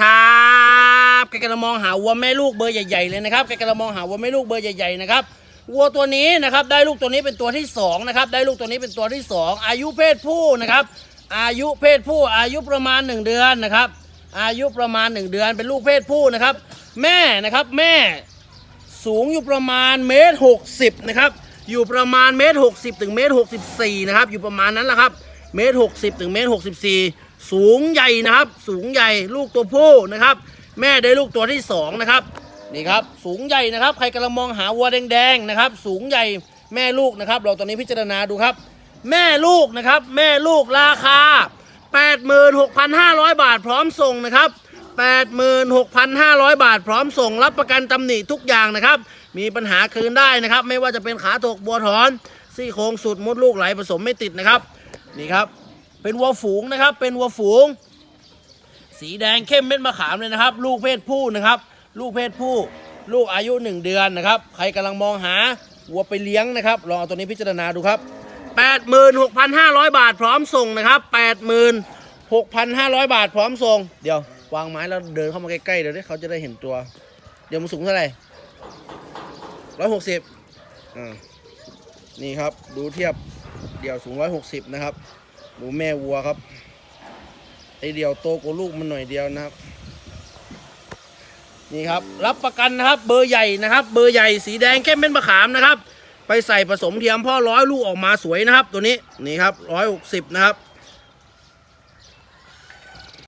ครับแกกำลังมองหาวัวแม่ลูกเบอร์ใหญ่ๆเลยนะครับแกกำลังมองหาวัวแม่ลูกเบอร์ใหญ่ๆนะครับวัวตัวนี้นะครับได้ลูกตัวนี้เป็นตัวที่สองนะครับได้ลูกตัวนี้เป็นตัวที่สองอายุเพศผู้นะครับ อายุเพศผู้อายุประมาณ 1 เดือนนะครับ อายุประมาณ 1 เดือนเป็นลูกเพศผู้นะครับ แม่นะครับแม่สูงอยู่ประมาณเมตรหกสิบนะครับอยู่ประมาณเมตรหกสิบถึงเมตรหกสิบสี่นะครับอยู่ประมาณนั้นแหละครับเมตรหกสิบถึงเมตรหกสิบสี่ สูงใหญ่นะครับ สูงใหญ่ลูกตัวผู้นะครับ แม่ได้ลูกตัวที่สองนะครับนี่ครับสูงใหญ่นะครับ ใครกำลังมองหาวัวแดงๆนะครับ สูงใหญ่แม่ลูกนะครับ เราตอนนี้พิจารณาดูครับ แม่ลูกนะครับ แม่ลูกราคา 86,500 บาทพร้อมส่งนะครับ 86,500 บาทพร้อมส่ง รับประกันตำหนิทุกอย่างนะครับ มีปัญหาคืนได้นะครับ ไม่ว่าจะเป็นขาถกบัวถอนซี่โครงสุดมดลูกไหลผสมไม่ติดนะครับ นี่ครับ เป็นวัวฝูงนะครับ เป็นวัวฝูง สีแดงเข้มเม็ดมะขามเลยนะครับ ลูกเพศผู้นะครับ ลูกเพศผู้ ลูกอายุ 1 เดือนนะครับ ใครกำลังมองหาวัวไปเลี้ยงนะครับลองเอาตัวนี้พิจารณาดูครับ 86,500 บาทพร้อมส่งนะครับ 86,500 บาทพร้อมส่ง เดี๋ยววางไม้แล้วเดินเข้ามาใกล้ๆเดี๋ยวเขาจะได้เห็นตัว เดี๋ยวมันสูงเท่าไหร่ร้อยหกสิบอ่า นี่ครับ ดูเทียบ เดี่ยวสูงร้อยหกสิบนะครับ หมูแม่วัวครับไอเดียวโตกว่าลูกมันหน่อยเดียวนะครับ นี่ครับ รับประกันนะครับ เบอร์ใหญ่นะครับ เบอร์ใหญ่สีแดงเข้มเป็นมะขามนะครับ ไปใส่ผสมเทียมพ่อร้อยลูกออกมาสวยนะครับ ตัวนี้นี่ครับร้อยหกสิบนะครับ